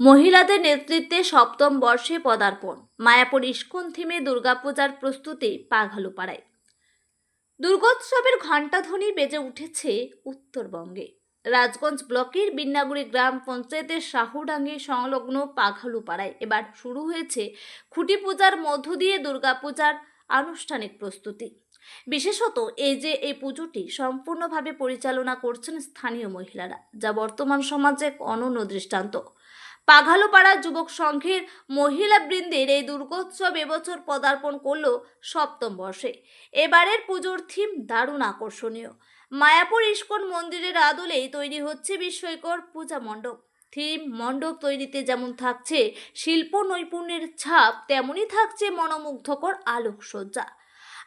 মহিলাদের নেতৃত্বে সপ্তম বর্ষে পদার্পণ। মায়াপুর ইস্কন থিমে দুর্গাপূজার প্রস্তুতি পাঘালুপাড়ায়। দুর্গোৎসবের ঘণ্টাধ্বনি বেজে উঠেছে উত্তরবঙ্গে। রাজগঞ্জ ব্লকের বিন্নাগুড়ি গ্রাম পঞ্চায়েতের শাহুডাঙ্গি সংলগ্ন পাঘালুপাড়ায় এবার শুরু হয়েছে খুঁটি পূজার মধ্য দিয়ে দুর্গাপূজার আনুষ্ঠানিক প্রস্তুতি। বিশেষত এই যে এই পুজোটি সম্পূর্ণভাবে পরিচালনা করছেন স্থানীয় মহিলারা, যা বর্তমান সমাজে এক অনন্য দৃষ্টান্ত। পাঘালোপাড়া যুবক সংঘের মহিলা বৃন্দের এই দুর্গোৎসব এবছর পদার্পণ করল সপ্তম বর্ষে। এবারের পুজোর থিম দারুণ আকর্ষণীয়। মায়াপুর ইস্কন মন্দিরের আদলেই তৈরি হচ্ছে বিস্ময়কর পূজা মণ্ডপ। থিম মণ্ডপ তৈরিতে যেমন থাকছে শিল্প নৈপুণ্যের ছাপ, তেমনই থাকছে মনোমুগ্ধকর আলোকসজ্জা।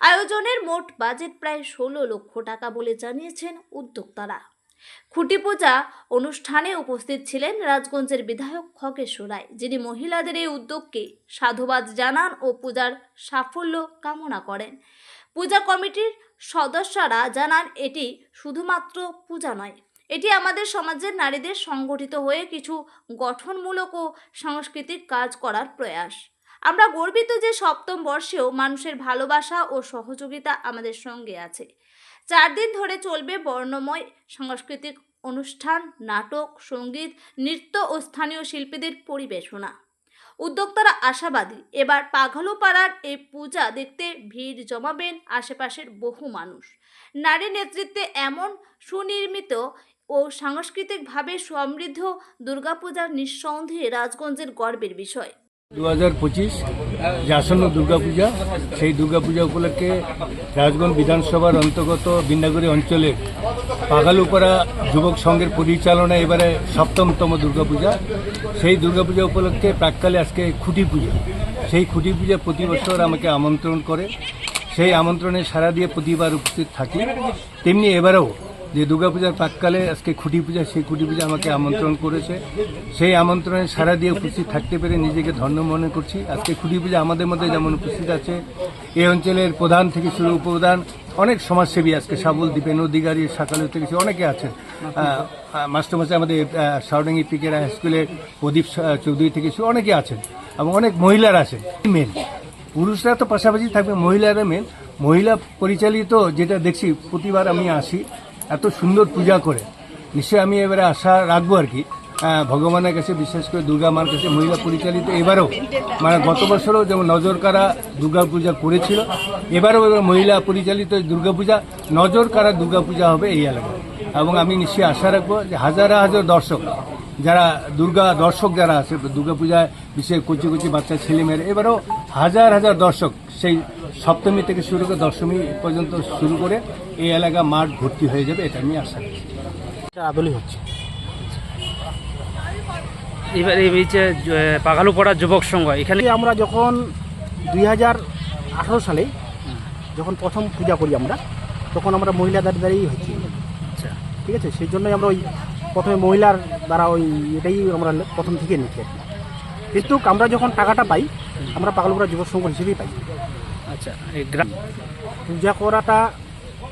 আয়োজনের মোট বাজেট প্রায় ষোলো লক্ষ টাকা বলে জানিয়েছেন উদ্যোক্তারা। খুঁটি পূজা অনুষ্ঠানে উপস্থিত ছিলেন রাজগঞ্জের বিধায়ক খগেশ্বর রায়, যিনি মহিলাদের এই উদ্যোগকে সাধুবাদ জানান ও পূজার সাফল্য কামনা করেন। পূজা কমিটির সদস্যরা জানান, এটি শুধুমাত্র পূজা নয়, এটি আমাদের সমাজের নারীদের সংগঠিত হয়ে কিছু গঠনমূলক ও সাংস্কৃতিক কাজ করার প্রয়াস। আমরা গর্বিত যে সপ্তম বর্ষেও মানুষের ভালোবাসা ও সহযোগিতা আমাদের সঙ্গে আছে। চার দিন ধরে চলবে বর্ণময় সাংস্কৃতিক অনুষ্ঠান, নাটক, সংগীত, নৃত্য ও স্থানীয় শিল্পীদের পরিবেশনা। উদ্যোক্তারা আশাবাদী, এবার পাঘালোপাড়ার এই পূজা দেখতে ভিড় জমাবেন আশেপাশের বহু মানুষ। নারী নেতৃত্বে এমন সুনির্মিত ও সাংস্কৃতিকভাবে সমৃদ্ধ দুর্গাপূজা নিঃসন্দেহে রাজগঞ্জের গর্বের বিষয়। দু হাজার পঁচিশ যে আসন্ন দুর্গাপূজা, সেই দুর্গাপূজা উপলক্ষে রাজগঞ্জ বিধানসভার অন্তর্গত বিন্দাগুড়ি অঞ্চলের পাগালুপাড়া যুবক সংঘের পরিচালনা এবারে সপ্তমতম দুর্গাপূজা। সেই দুর্গাপূজা উপলক্ষে প্রাককালে আজকে খুঁটি পূজা। সেই খুঁটি পূজা প্রতি বছর আমাকে আমন্ত্রণ করে। সেই আমন্ত্রণে সারা দিয়ে প্রতিবার উপস্থিত থাকি। তেমনি এবারেও যে দুর্গাপূজার প্রাককালে আজকে খুঁটি পূজা, সেই খুঁটি পূজা আমাকে আমন্ত্রণ করেছে। সেই আমন্ত্রণে সারা দিয়ে উপস্থিত থাকতে পেরে নিজেকে ধন্য মনে করছি। আজকে খুঁটি পূজা আমাদের মধ্যে যেমন উপস্থিত আছে, এই অঞ্চলের প্রধান থেকে শুরু উপপ্রধান, অনেক সমাজসেবী আজকে সাবল, দীপেন অধিকারী সকালে থেকে অনেকে আছেন। মাস্টারমাসে আমাদের সাউডাঙ্গি পিকের হাই স্কুলের প্রদীপ চৌধুরী থেকে অনেকে আছেন। এবং অনেক মহিলারা আছেন মেন পুরুষরা তো পাশাপাশি থাকবে, মহিলারা মেন মহিলা পরিচালিত যেটা দেখছি, প্রতিবার আমি আসি। এত সুন্দর পূজা করে। নিশ্চয়ই আমি এবারে আশা রাখব আর কি। ভগবানের কাছে, বিশেষ করে দুর্গা মার কাছে, মহিলা পরিচালিত এবারও মানে গত বছরও যেমন নজরকারা দুর্গা পূজা করেছিল, এবারও এবার মহিলা পরিচালিত দুর্গাপূজা নজরকারা দুর্গাপূজা হবে এই এলাকায়। এবং আমি নিশ্চয়ই আশা রাখব যে হাজার হাজার দর্শক, যারা দুর্গা দর্শক যারা আছে, দুর্গা দুর্গাপূজায় বিশেষ কচি কচি বাচ্চা, ছেলেমেয়েরা, এবারও হাজার হাজার দর্শক সেই সপ্তমী থেকে শুরু করে দশমী পর্যন্ত শুরু করে এই এলাকা মাঠ ভর্তি হয়ে যাবে এটা আমি আশা করি এটা আদলই হচ্ছে। এবার এই যে পাগালুপাড়া যুবক সংঘ এখানে আমরা যখন দুই হাজার আঠারো সালে যখন প্রথম পূজা করি আমরা তখন আমরা মহিলাদের দ্বারাই হয়েছি। আচ্ছা। ঠিক আছে? সেই জন্যই আমরা ওই প্রথমে মহিলার দ্বারা ওই এটাই আমরা প্রথম থেকে নিচ্ছি আর কিন্তু আমরা যখন টাকাটা পাই আমরা পাগলপুরা যুব সংঘ হিসেবেই পাই। আচ্ছা এই গ্রাম পূজা করাটা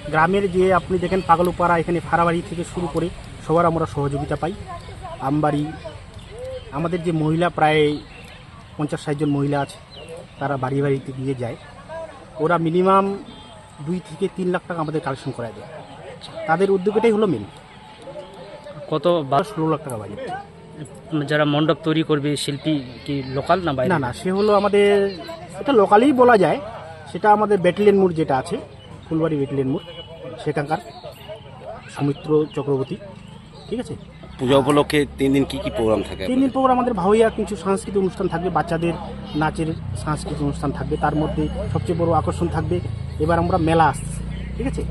গ্রামের যে আপনি দেখেন পাগলপাড়া এখানে ফাড়াবাড়ি থেকে শুরু করে সবার আমরা সহযোগিতা পাই। আমবাড়ি আমাদের যে মহিলা প্রায় পঞ্চাশ ষাটজন মহিলা আছে তারা বাড়ি বাড়িতে গিয়ে যায়। ওরা মিনিমাম দুই থেকে তিন লাখ টাকা আমাদের কালেকশন করায় দেয়। তাদের উদ্যোগটাই হলো মেন কত বা- ষোলো লাখ টাকা বাজেট। যারা মণ্ডপ তৈরি করবে শিল্পী কি লোকাল না বাইরে? না না সে হলো আমাদের এটা লোকালেই বলা যায়। সেটা আমাদের ব্যাটেলিয়ান মোড় যেটা আছে ফুলবাড়ি ব্যাটেলিয়ান মোড় সেখানকার সৌমিত্র চক্রবর্তী ঠিক আছে? পূজা উপলক্ষে তিন দিন কি কি প্রোগ্রাম থাকে তিন দিন পর আমাদের ভাওয়াইয়া কিছু সাংস্কৃতিক অনুষ্ঠান থাকবে বাচ্চাদের নাচের সাংস্কৃতিক অনুষ্ঠান থাকবে তার মধ্যে সবচেয়ে বড় আকর্ষণ থাকবে এবার আমরা মেলা আসতেছে ঠিক আছে?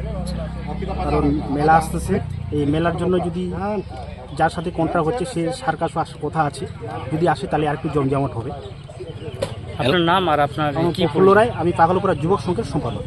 কারণ মেলা আসতেছে এই মেলার জন্য যদি যার সাথে কন্ট্রাক্ট হচ্ছে সে সার্কাসও আসার কথা আছে যদি আসে তাহলে আর একটু জমজমাট হবে। আপনার নাম আর আপনার কি ফুলরাই রায় আমি পাগলপুরা যুবক সংঘের সম্পাদক।